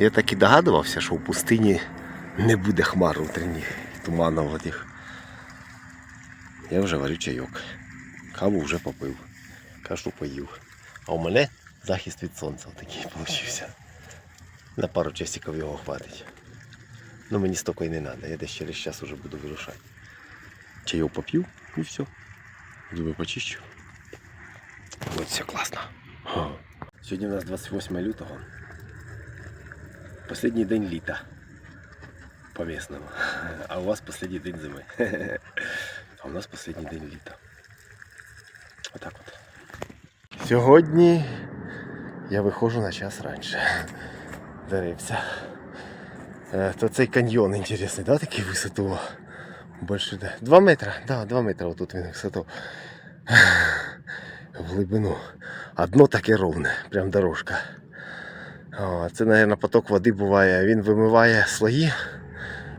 Я так і догадувався, що в пустині не буде хмар утренніх, туманів отих. Я вже варю чайок. Каву вже попив. Кашу поїв. А у мене захист від сонця такий вийшов. На пару часиків його хватить. Ну мені стільки і не треба, я десь через час уже буду вирушати. Чайок поп'ю і все. Зуби почищу. Ось все класно. Сьогодні у нас 28 лютого. Последній день літа. По местному. А у вас последній день зими. А у нас последній день літа. Отак от. Сьогодні я виходжу на час раніше. Деревця. Е, То цей каньйон інтересний, да, такий висоту? Більше де. Два метри, да, два метри отут він висоту. В глибину. Одно таке ровне, прям дорожка. Це, мабуть, поток води буває. Він вимиває слої,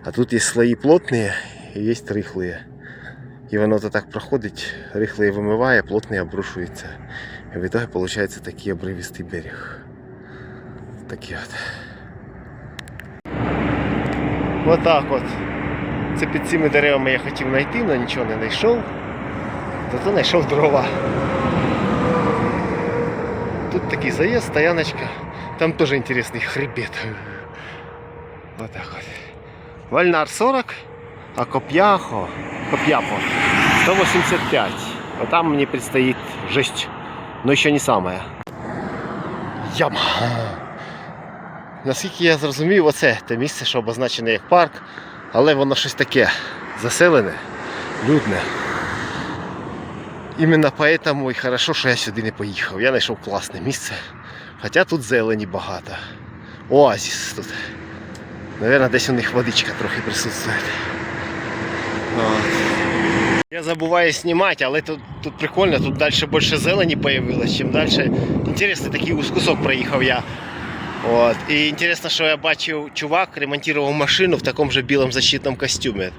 а тут є слої плотні і є рихлі. І воно то так проходить, рихлий вимиває, плотний обрушується. І в итоге виходить такий обривістий берег. Такий от. Отак от. Це під цими деревами я хотів знайти, але нічого не знайшов. Зато знайшов дрова. Тут такий заезд, стояночка. Там тоже интересный хребет. Вот так вот. Вальнар 40, а Копьяхо, Копьяхо 185. Вот там мне предстоит жесть. Но еще не самое. Яма. Наскільки я зрозумів, оце те місце, що обозначене як парк, але воно щось таке заселене, людне. Іменно поэтому і хорошо, що я сюди не поїхав. Я знайшов класне місце. Хоча тут зелені багато. Оазіс тут. Наверно, десь у них водичка трохи присутствує. Я забуваю знімати, але тут, тут прикольно, тут далі більше зелені появилось, чим далі. Інтересний такий кусок проїхав я. От. І інтересно, що я бачив, чувак ремонтував машину в такому же білому защитному костюмі.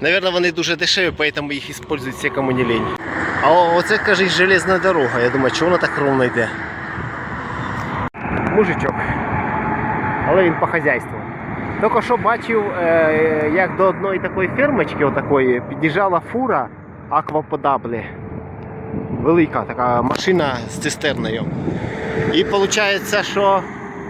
Наверное, вони дуже дешеві, поэтому їх использують все, кому не лень. А оце, кажуть, железна дорога. Я думаю, чого вона так ровно йде? Мужичок. Але він по хазяйству. Тільки що бачив, е, як до одної такої фермочки отакої під'їжджала фура акваподаблі. Велика така машина з цистерною. І виходить, що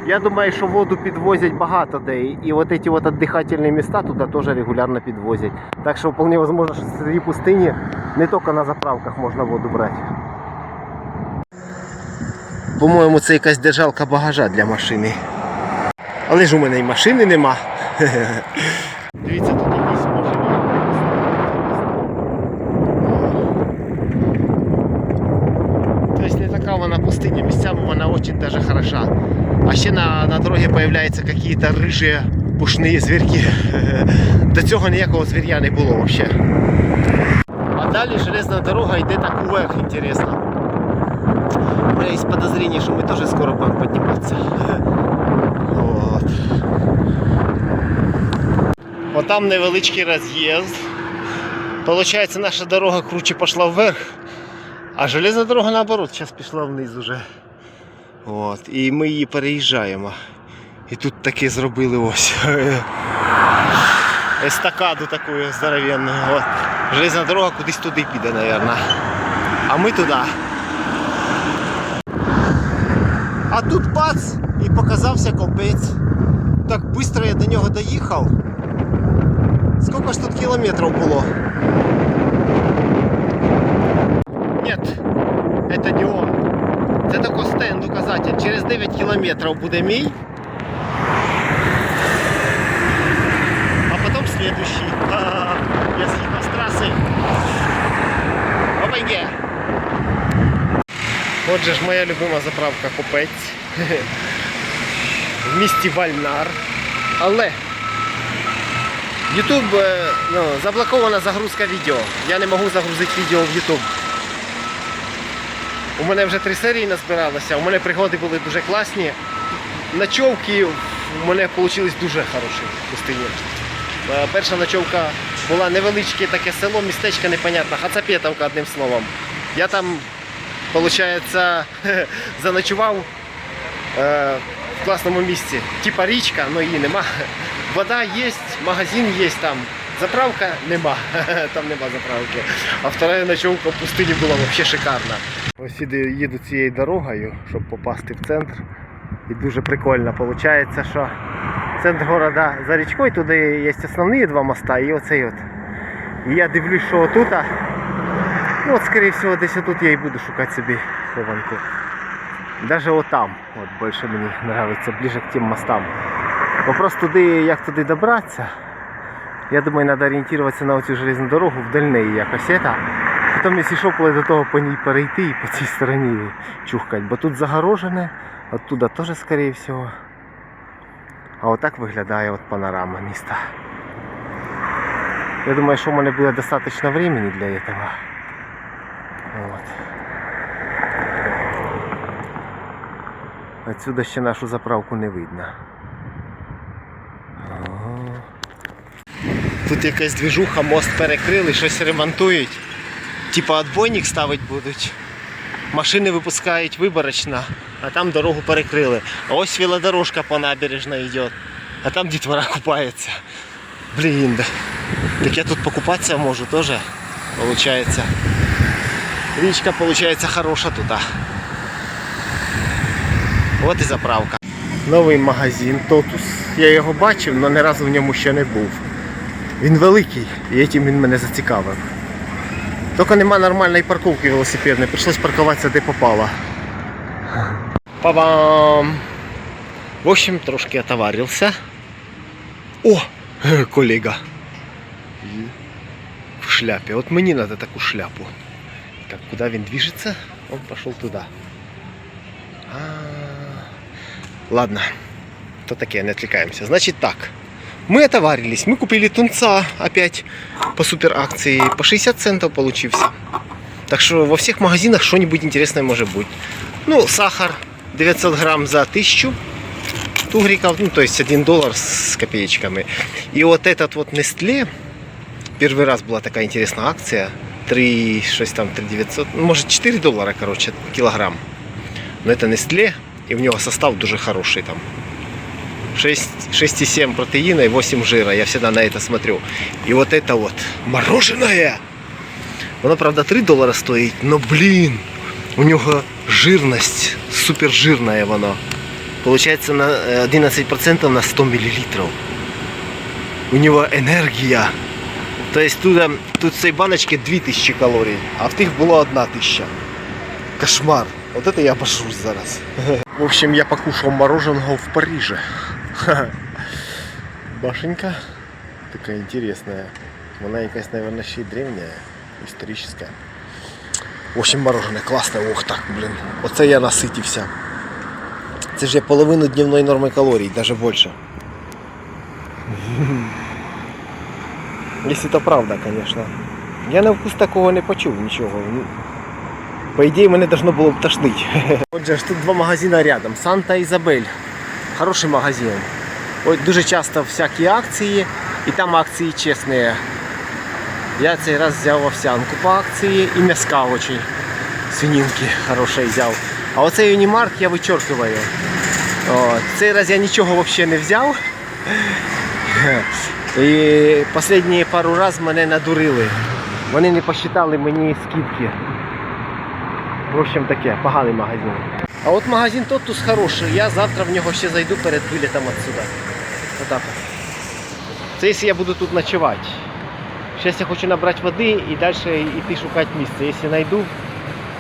я думаю, що воду підвозять багато де. І от ці от віддихательні міста туди теж регулярно підвозять. Так що вполне можливо, що в цій пустині не тільки на заправках можна воду брати. По-моєму, це якась держалка багажа для машини. Але ж у мене і машини нема. Дивіться, тут якісь машини. Тобто не така вона пустиня, місцями вона дуже хороша. А ще на, на дорогі появляються якісь рижі пушні звірки. До цього ніякого звір'я не було взагалі. А далі железна дорога йде так уверх, інтересно. У мене є подозрение, що ми теж скоро будемо підніматися. От. От там невеличкий роз'їзд. Получається, наша дорога круче пішла вверх, а железна дорога наоборот, зараз пішла вниз уже. От. І ми її переїжджаємо. І тут таке зробили ось. Естакаду таку здоровенну. Железна дорога кудись туди піде, мабуть. А ми туди. А тут бац! І показався копець. Так швидко я до нього доїхав. Скільки ж тут кілометрів було? Нет, это не он. Це такой стенд указатель. Через 9 кілометрів буде мій. А потом следующий. А, Я съехал с трассы. Опаньки. Отже ж моя любима заправка Купець. В місті Вальнар. Але YouTube е, ну, заблокована загрузка відео. Я не можу загрузити відео в YouTube. У мене вже три серії назбиралося, у мене пригоди були дуже класні. Ночовки у мене вийшли дуже хороші в пустині. Е, Перша ночовка була невеличке таке село, містечко непонятно, Хацапетовка одним словом. Я там, виходить, заночував е, в класному місці. Типа річка, але її нема. Вода є, магазин є там. Заправка нема. Там нема заправки. А вторая ночовка в пустині була взагалі шикарна. Ось їду цією дорогою, щоб попасти в центр. І дуже прикольно виходить, що центр города за річкою, туди є основні два моста і оцей от. І я дивлюсь, що отут, ну от скоріше всього десь отут я і буду шукати собі хованку. Даже отам, от більше мені подобається, ближе к тим мостам. Вопрос туди, як туди добратися. Я думаю, треба орієнтуватися на цю железну дорогу вдаль неї якось. Это. Потім, якщо що, коли до того по ній перейти і по цій стороні чухкать. Бо тут загорожене, оттуда теж, скоріше всього. А отак виглядає от панорама міста. Я думаю, що в мене буде достатньо времени для этого. Вот. Отсюда ще нашу заправку не видно. Тут якась двіжуха, мост перекрили, щось ремонтують. Типа отбойник ставить будуть. Машини випускають виборочно, а там дорогу перекрили. А ось велодорожка по набережной йде. А там дітвора купається. Блін, так я тут покупатися можу теж, получается. Річка получается хороша тут. От і заправка. Новий магазин Тотус. Я його бачив, але ні разу в ньому ще не був. Він великий і цим він мене зацікавив. Тільки нема нормальної парковки велосипедної, прийшлось паркуватися де попало. Па-бам! В общем, трошки отоварився. О, колега. В шляпі. От мені треба таку шляпу. Так, куди він движется? Он пошел туда. А, Ладно, то таке, не отвлекаемся. Значит так, мы отоварились, мы купили тунца опять по супер акции, по 60 центов получился. Так что во всех магазинах что-нибудь интересное может быть. Ну, сахар 900 грамм за 1000 тугриков, ну, то есть 1 доллар с копеечками. И вот этот вот Nestle, первый раз была такая интересная акция, 3, 6 там, 3 900, ну, может 4 доллара, короче, килограмм. Но это Nestle, и в него состав дуже хороший там. 6 6,7 протеина и 8 жира. Я всегда на это смотрю. И вот это вот мороженое. Воно, правда, 3 доллара стоит, но, блин, у него жирность, супер жирное воно. Получается на э, 11% на 100 миллилитров. У него энергия. То есть тут, тут в цій баночці 2000 калорій, а в тих було 1000. Кошмар. Вот это я обожусь зараз. В общем, я покушал мороженого в Париже. Башенька такая интересная. Вона якась, наверное, ще й древняя, историческая. В общем, мороженое класне. Ох так, блин. Оце я наситився. Це ж я половину дневної норми калорій, даже більше. Если это правда, конечно. Я на вкус такого не почув нічого. По ідеї мене должно було б тошнити. Отже, ж тут два магазини рядом. Санта Ізабель. Хороший магазин. Ой, дуже часто всякі акції, і там акції чесні. Я цей раз взяв овсянку по акції і м'яска очень. Свининки хорошої взяв. А оцей Юнімарк я вичеркиваю. Цей раз я нічого взагалі не взяв. І останні пару разів мене надурили. Вони не посчитали мені скидки. В общем таке, поганий магазин. А от магазин Totus хороший. Я завтра в нього ще зайду перед вилітом отсюда. Отак. Це якщо я буду тут ночувати. Зараз я хочу набрати води і далі йти шукати місце. Якщо знайду,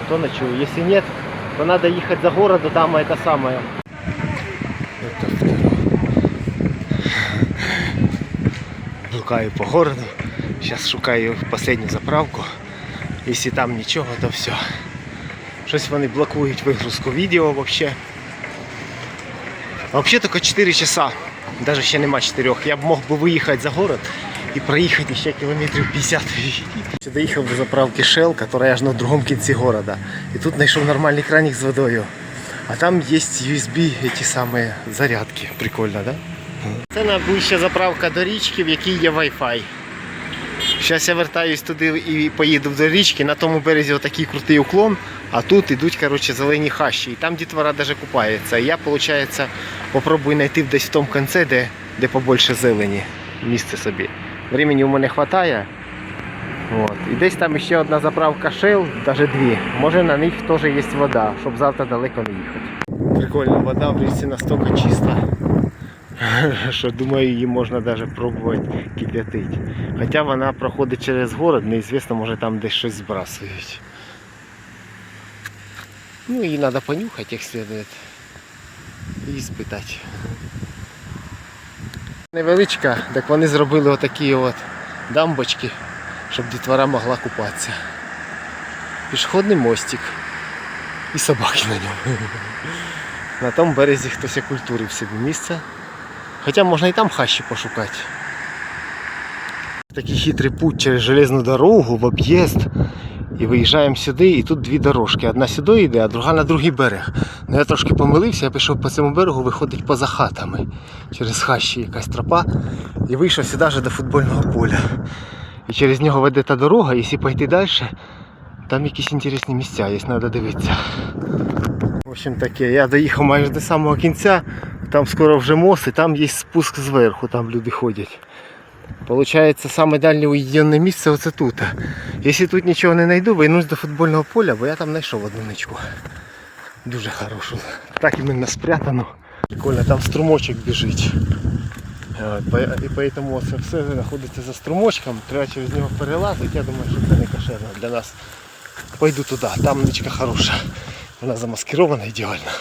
то ночую. Якщо ні, то треба їхати за городом, там це саме. Блукаю по городу. Зараз шукаю останню заправку. Якщо там нічого, то все. Щось вони блокують вигрузку відео взагалі. Взагалі тільки 4 часа. Навіть ще нема 4. Я б мог би виїхати за город і проїхати ще кілометрів 50. Я доїхав до заправки Shell, яка аж на другому кінці города. І тут знайшов нормальний краник з водою. А там є USB ті самі зарядки. Прикольно, да? Це найближча заправка до річки, в якій є Wi-Fi. Зараз я вертаюсь туди і поїду до річки. На тому березі отакий крутий уклон, а тут ідуть коротше, зелені хащі. І там дітвора навіть купається. І я, виходить, попробую знайти десь в тому кінці, де, де побольше зелені. Місце собі. Времени у мене вистачає. От. І десь там ще одна заправка Shell, навіть дві. Може на них теж є вода, щоб завтра далеко не їхати. Прикольно, вода в річці настільки чиста, що думаю, її можна навіть пробувати кип'ятити. Хоча вона проходить через город, неізвісно, може там десь щось збрасують. Ну її треба понюхати як слід і спитати. Невеличка, так вони зробили отакі от дамбочки, щоб дітвора могла купатися. Пішохідний мостик. І собаки на ньому. На тому березі хтось культурив собі місце. Хоча можна і там хащі пошукати. Такий хитрий путь через железну дорогу в об'їзд. І виїжджаємо сюди, і тут дві дорожки. Одна сюди йде, а друга на другий берег. Ну я трошки помилився, я пішов по цьому берегу, виходить поза хатами. Через хащі якась тропа. І вийшов сюди вже до футбольного поля. І через нього веде та дорога, і якщо пойти далі, там якісь інтересні місця, є, треба дивитися. В общем таке, я доїхав майже до самого кінця, там скоро вже мост, і там є спуск зверху, там люди ходять. Получається, саме дальнє уєднене місце оце тут. Якщо тут нічого не знайду, вернусь до футбольного поля, бо я там знайшов одну ничку. Дуже хорошу. Так іменно спрятано. Прикольно, там струмочок біжить. І поэтому це все знаходиться за струмочком, треба через нього перелазити. Я думаю, що це не кошерно для нас. Пойду туди, там ничка хороша. Вона замаскирована ідеально.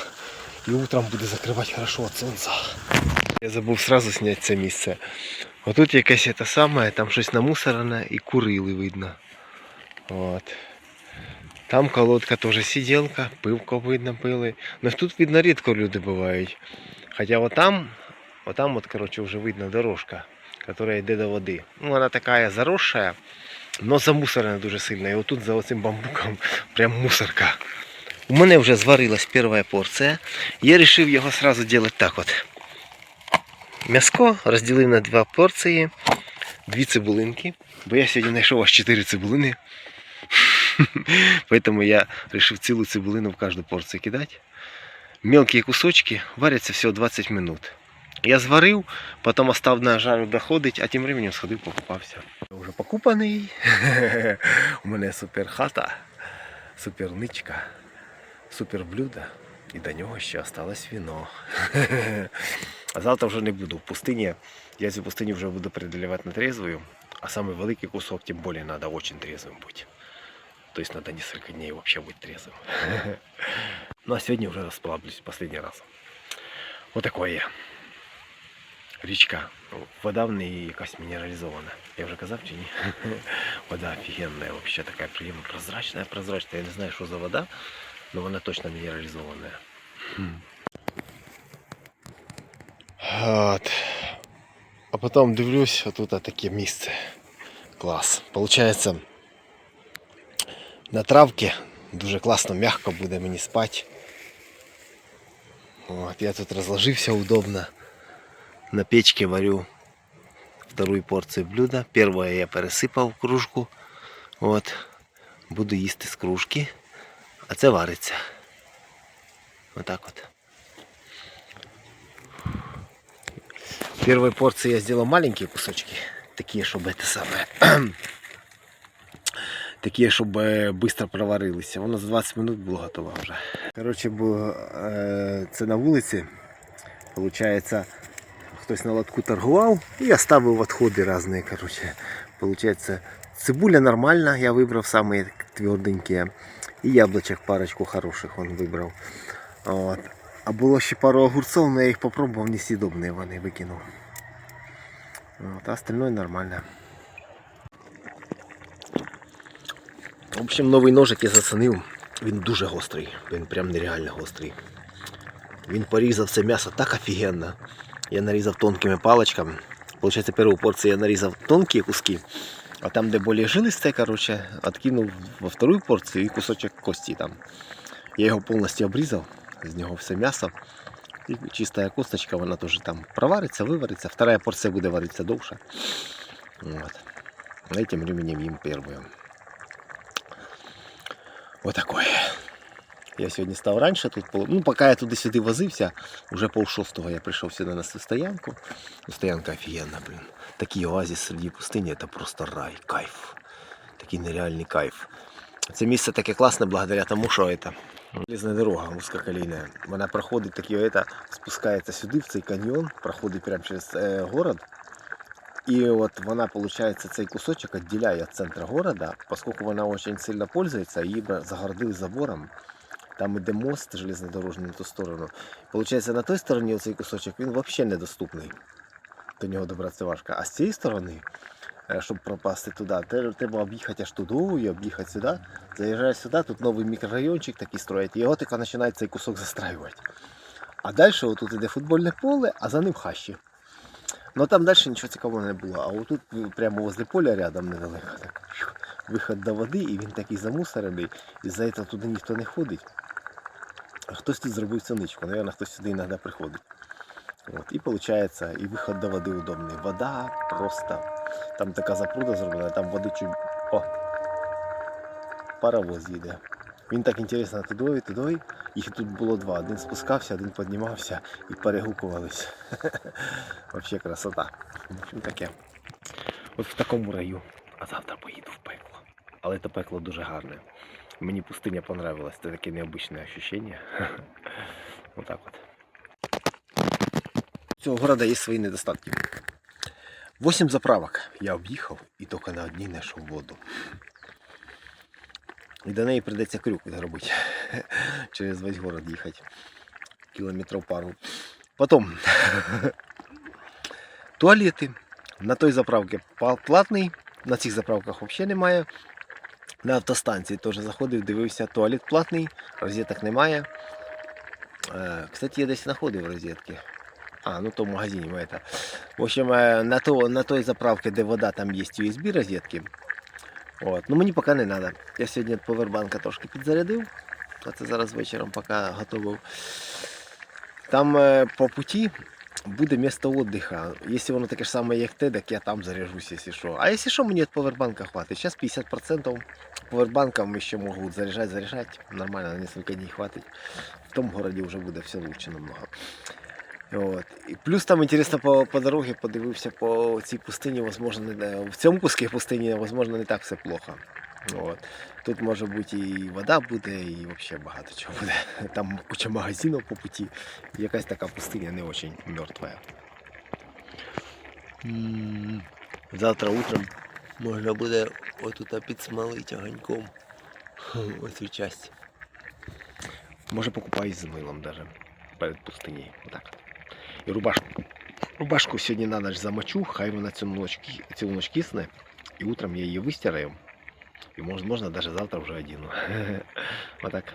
І утром буде закривати хорошо від сонця. Я забув сразу зняти це місце. Отут якесь те саме, там щось намусорене і курили видно. От. Там колодка теж сиділка, пивко видно пили. Ну тут видно рідко люди бувають. Хоча отам, отам от, короче, вже видно дорожка, яка йде до води. Ну, вона така заросша, але замусорена дуже сильно. І отут за оцим бамбуком прям мусорка. У мене вже зварилась перша порція. Я вирішив його сразу робити так от. М'яско розділив на два порції, дві цибулинки, бо я сьогодні знайшов аж 4 цибулини. Поэтому я вирішив цілу цибулину в кожну порцію кидати. Мелкі кусочки варяться всього 20 минут. Я зварив, потім остав на жару доходить, а тим временем сходив покупався. Я вже покупаний. У мене супер хата, супер ничка, супер блюдо. І до нього ще осталось віно. А завтра вже не буду. В пустині, я цю пустиню вже буду преодолевати на трезвую, а самый великий кусок, тем более надо очень трезвым быть. То есть надо несколько дней вообще быть трезвым. Ну а сегодня уже расслаблюсь последний раз. Вот такое я. Річка. Вода в неї якась мінералізована. Я вже казав чи ні? Вода офігенна, вообще така приємна, прозрачна, прозрачна. Я не знаю, що за вода, але вона точно мінералізована. От. А потім дивлюсь, отут таке місце. Клас. Получається, на травці дуже класно, м'яко буде мені спати. От, я тут розложився удобно. На печке варю вторую порцию блюда. Первое я пересипав в кружку. От. Буду їсти з кружки. А це вариться. Отак от. В первой порции я сделал маленькие кусочки, такие, чтобы это самое, такие, чтобы быстро проварилися. Воно за 20 минут було готово вже. Коротше, бо е, це на вулиці. Получається, хтось на лотку торгував і я ставив відходи різні. Коротше. Получається, цибуля нормальна, я вибрав самые тверденькі. І яблучок парочку хороших он вибрав. От. А було ще пару огурців, але я їх попробував, несъедобні вони викинув. От, а остальное нормально. В общем, новий ножик я зацінив. Він дуже гострий. Він прям нереально гострий. Він порізав це м'ясо так офігенно. Я нарізав тонкими паличками. Получається, першу порцію я нарізав тонкі куски, а там, де більш жилисте, короче, откинув во вторую порцію і кусочок кості там. Я його повністю обрізав, з нього все м'ясо. І чиста косточка, вона теж там провариться, вивариться. Вторая порція буде варитися довше. Вот. А временем им первую. Вот такое. Я сьогодні став раніше тут, ну поки я туди-сюди возився, уже пол шостого я прийшов сюди на свою стоянку. Ну, стоянка офігенна, блін. Такий оазис серед пустині, це просто рай, кайф. Такий нереальний кайф. Це місце таке класне благодаря тому, що це железна дорога вузькоколійна. Вона проходить такі, это, спускається сюди, в цей каньйон, проходить прямо через е, город. І от вона, виходить, цей кусочок відділяє від центру города, оскільки вона дуже сильно пользується, її загородили забором. Там іде мост железнодорожний на ту сторону. Получається, на той стороні цей кусочок він взагалі недоступний. До нього добратися важко. А з цієї сторони, е, щоб пропасти туди, треба об'їхати аж туди і об'їхати сюди. Заїжджаєш сюди, тут новий мікрорайончик такий строять, і його тільки починає цей кусок застраювати. А далі отут іде футбольне поле, а за ним хащі. Ну там далі нічого цікавого не було. А отут е, прямо возле поля рядом недалеко. Так, виход до води, і він такий замусорений, і за це туди ніхто не ходить. Хтось тут зробив синичку, Наверно, хтось сюди іноді приходить. От, і виходить, і виход до води удобний. Вода просто. Там така запруда зроблена, там води чуть. О! Паровоз їде. Він так інтересно туди, туди. Їх тут було два. Один спускався, один піднімався і перегукувались. Вообще красота. Общем, таке. От в такому раю. А завтра поїду в пекло. Але це пекло дуже гарне. Мені пустиня понравилась. Це таке необычне ощущение. Вот так от. У цього города є свої недостатки. Восім заправок я об'їхав і тільки на одній знайшов воду. І до неї прийдеться крюк зробити. Через весь город їхати. Кілометрів пару. Потім туалети. На той заправці платний, на цих заправках взагалі немає. На автостанції теж заходив, дивився, туалет платний, розеток немає. Е, Кстати, я десь знаходив розетки. А, ну то в магазині это. В общем, е, на, то, на той заправці, де вода, там є USB розетки. От. Ну мені поки не треба. Я сьогодні повербанка трошки підзарядив. Це зараз вечором поки готував. Там е, по путі буде місце віддиха. Якщо воно таке ж саме, як те, так я там заряжусь, якщо що. А якщо що, мені від повербанка хватить. Зараз 50% повербанком ще можуть заряджати, заряджати. Нормально, на несколько дней хватить. В тому городі вже буде все лучше намного. От. І плюс там інтересно по, по дорозі подивився по цій пустині, возможно, не, в цьому куску пустині, возможно, не так все плохо. От. Тут може бути і вода буде, і взагалі багато чого буде. Там куча магазинів по путі. Якась така пустиня не дуже мертва. Завтра утром можна буде отут підсмалити огоньком оцю часть. Може покупаюсь з милом даже перед пустинею. Отак. от. І рубашку. Рубашку сьогодні на ніч замочу, хай вона цю ніч, ки- цілу кисне, і утром я її вистираю. І можна навіть завтра вже одіну. Отак.